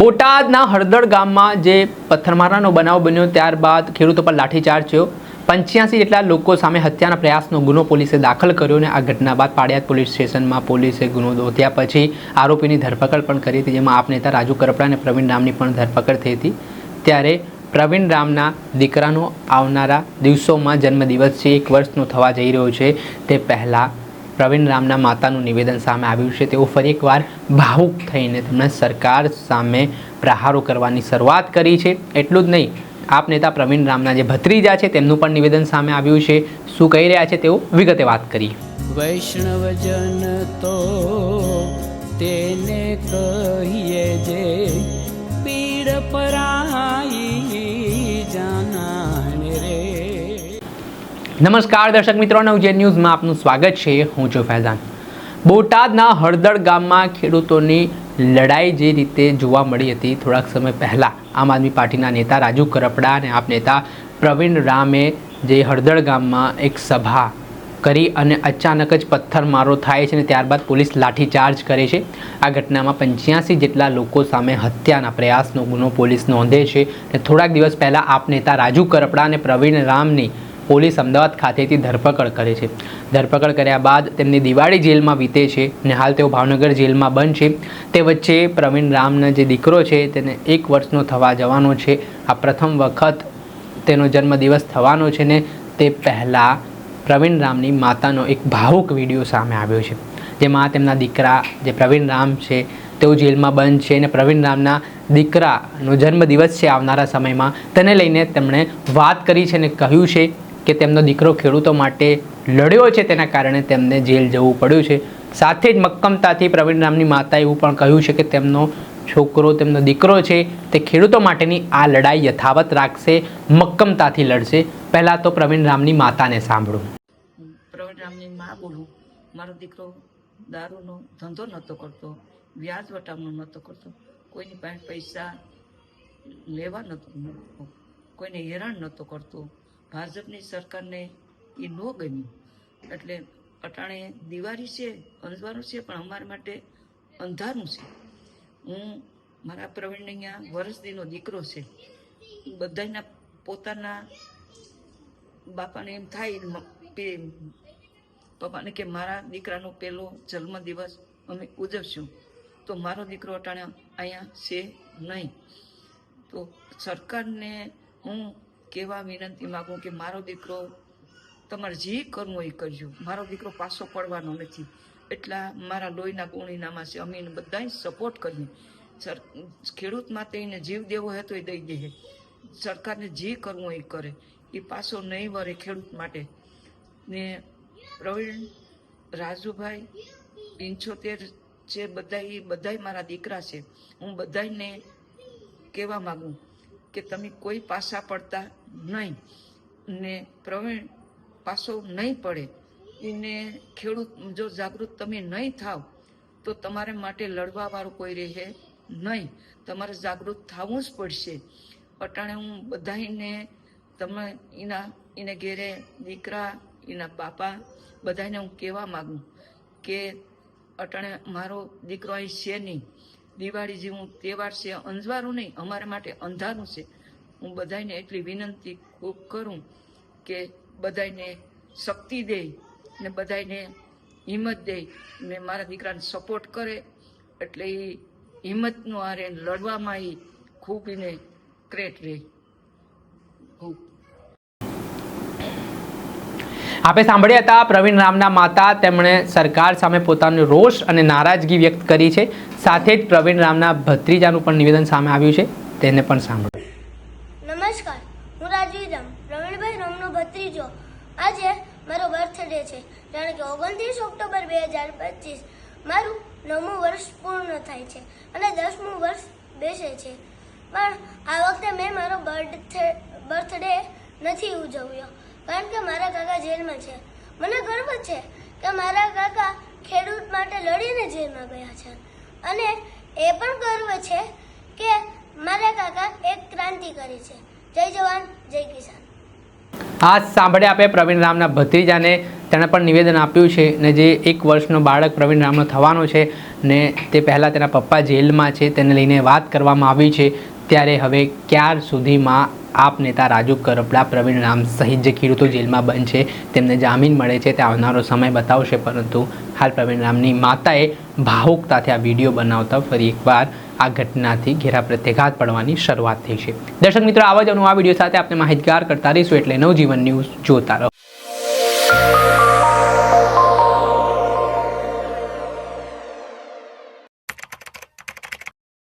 બોટાદના હળદળ ગામમાં જે પથ્થરમારાનો બનાવ બન્યો ત્યારબાદ ખેડૂતો પર લાઠીચાર્જ થયો. પંચ્યાસી જેટલા લોકો સામે હત્યાના પ્રયાસનો ગુનો પોલીસે દાખલ કર્યો અને આ ઘટના બાદ પાડિયાદ પોલીસ સ્ટેશનમાં પોલીસે ગુનો નોંધ્યા પછી આરોપીની ધરપકડ પણ કરી હતી, જેમાં આપ નેતા રાજુ કરપડા અને પ્રવીણ રામની પણ ધરપકડ થઈ હતી. ત્યારે પ્રવીણ રામના દીકરાનો આવનારા દિવસોમાં જન્મદિવસ છે, એક વર્ષનો થવા જઈ રહ્યો છે. તે પહેલાં પ્રવીણ રામના માતાનું નિવેદન સામે આવ્યું છે. તેઓ ફરી એકવાર ભાવુક થઈને તેમણે સરકાર સામે પ્રહારો કરવાની શરૂઆત કરી છે. એટલું જ નહીં, આપ નેતા પ્રવીણ રામના જે ભત્રીજા છે, તેમનું પણ નિવેદન સામે આવ્યું છે. શું કહી રહ્યા છે તેઓ? વિગતે વાત કરી વૈષ્ણવજન તો તેને કહીએ જે પીડ પરાઈ નમસ્કાર, દર્શક મિત્રો, નવજે ન્યૂઝમાં આપનું સ્વાગત છે. હું છું ફૈઝાન. બોટાદના હળદળ ગામમાં ખેડૂતોની લડાઈ જે રીતે જોવા મળી હતી થોડાક સમય પહેલાં, આમ આદમી પાર્ટીના નેતા રાજુ કરપડા અને આપ નેતા પ્રવીણ રામે જે હળદળ ગામમાં એક સભા કરી અને અચાનક જ પથ્થરમારો થાય છે અને ત્યારબાદ પોલીસ લાઠીચાર્જ કરે છે. આ ઘટનામાં પંચ્યાસી જેટલા લોકો સામે હત્યાના પ્રયાસનો ગુનો પોલીસ નોંધે છે. અને થોડાક દિવસ પહેલાં આપ નેતા રાજુ કરપડા અને પ્રવીણ રામની પોલીસ અમદાવાદ ખાતેથી ધરપકડ કરે છે. ધરપકડ કર્યા બાદ તેમની દિવાળી જેલમાં વીતે છે અને હાલ તેઓ ભાવનગર જેલમાં બંધ છે. તે વચ્ચે પ્રવીણ રામનો જે દીકરો છે તેને એક વર્ષનો થવા જવાનો છે. આ પ્રથમ વખત તેનો જન્મદિવસ થવાનો છે ને તે પહેલાં પ્રવીણ રામની માતાનો એક ભાવુક વીડિયો સામે આવ્યો છે. જેમાં તેમના દીકરા જે પ્રવીણ રામ છે તેઓ જેલમાં બંધ છે અને પ્રવીણ રામના દીકરાનો જન્મદિવસ છે આવનારા સમયમાં. તેને લઈને તેમણે વાત કરી છે અને કહ્યું છે કે તેમનો દીકરો ખેડૂતો માટે લડ્યો છે તેના કારણે તેમને જેલ જવું પડ્યું છે. સાથે જ મક્કમતાથી પ્રવીણ રામની માતાએ એવું પણ કહ્યું છે કે તેમનો છોકરો, તેમનો દીકરો છે તે ખેડૂતો માટેની આ લડાઈ યથાવત રાખશે, મક્કમતાથી લડશે. પહેલાં તો પ્રવીણ રામની માતાને સાંભળું. પ્રવીણ રામની મા બોલું, મારો દીકરો દારૂનો ધંધો નહોતો કરતો, વ્યાજ વટાવનો નહોતો કરતો, કોઈની પાસે પૈસા લેવા નહોતો કોઈને હેરાન નહોતો કરતો ભાજપની સરકારને એ ન ગમ્યું. એટલે અટાણે દિવાળી છે અંધવારું છે, પણ અમારા માટે અંધારું છે. હું મારા પ્રવીણ અહીંયા વરસદીનો દીકરો છે. બધાના પોતાના બાપાને એમ થાય પપ્પાને કે મારા દીકરાનો પહેલો જન્મદિવસ અમે ઉજવશું. તો મારો દીકરો અટાણે અહીંયા છે નહીં. તો સરકારને હું કહેવા વિનંતી માગું કે મારો દીકરો તમારે જે કરવું એ કરજો. મારો દીકરો પાછો પડવાનો નથી. એટલા મારા લોહીના ગુણીનામાં છે. અમે એને બધાય સપોર્ટ કરીએ. સર, ખેડૂત માટે એને જીવ દેવો હોય તો એ દઈ દે. સરકારને જે કરવું એ કરે. એ પાછો નહીં વરે ખેડૂત માટે. ને પ્રવીણ, રાજુભાઈ, પંચોતેર છે બધા એ બધાય મારા દીકરા છે. હું બધાયને કહેવા માગું કે તમે કોઈ પાસા પડતા નહીં ને પ્રવીણ પાસો નહીં પડે. એને ખેડૂત જો જાગૃત તમે નહીં થાવ, તો તમારે માટે લડવા વાળું કોઈ રહે નહીં. તમારે જાગૃત થવું જ પડશે. અટાણે હું બધાને તમે એના, એને ઘેરે દીકરા, એના બાપા બધાને હું કહેવા માગું કે અટાણે મારો દીકરો અહીં છે નહીં. દિવાળી જેવું તહેવાર છે અંજવારું નહીં, અમારા માટે અંધારું છે. હું બધાને એટલી વિનંતી ખૂબ કરું કે બધાને શક્તિ દે ને બધાને હિંમત દે ને મારા દીકરાને સપોર્ટ કરે. એટલે એ હિંમતનું આરે લડવામાં એ ખૂબ એને ક્રેટ રહે. ખૂબ. આપે સાંભળ્યા હતા, પ્રવીણ રામના માતા તેમણે સરકાર સામે પોતાનો રોષ અને નારાજગી વ્યક્ત કરી છે. સાથે જ પ્રવીણ રામના ભત્રીજાનું પણ નિવેદન સામે આવ્યું છે. તેને પણ સાંભળો. નમસ્કાર, હું રાજવી રામ, પ્રવીણભાઈ રામનો ભત્રીજો. આજે મારો બર્થડે છે, જાણે કે ઓગણત્રીસ ઓક્ટોબર બે હજાર પચીસ. મારું નવમું વર્ષ પૂર્ણ થાય છે અને દસમું વર્ષ બેસે છે. પણ આ વખતે મેં મારો બર્થડે નથી ઉજવ્યો. કારણ કે મારા કાકા જેલમાં છે. મને ગર્વ છે કે મારા કાકા ખેડૂત માટે લડીને જેલમાં ગયા છે. અને એ પણ ગર્વ છે કે મારા કાકા એક ક્રાંતિ કરી છે. જય જવાન, જય કિસાન. આ સાંભળે આપણે પ્રવીણ રામના ભત્રીજાને તેણે પણ નિવેદન આપ્યું છે ને જે એક વર્ષનો બાળક પ્રવીણ રામનો થવાનો છે ને તે પહેલાં તેના પપ્પા જેલમાં છે. તેને લઈને વાત કરવામાં આવી છે. ત્યારે હવે ક્યાર સુધીમાં આપ નેતા રાજુ કરપડા, પ્રવીણ રામ સહિત જે ખેડૂતો જેલમાં બંધ છે, તેમને જામીન મળે છે, તે આવનારો સમય બતાવશે. પરંતુ હાલ પ્રવીણ રામની માતાએ ભાવુકતાથી આ વીડિયો બનાવતા ફરી એકવાર આ ઘટનાથી ઘેરા પ્રત્યાઘાત પડવાની શરૂઆત થઈ છે. દર્શક મિત્રો, આવા જ આ વીડિયો સાથે આપણે માહિતગાર કરતા રહીશું. એટલે નવજીવન ન્યૂઝ જોતા રહો.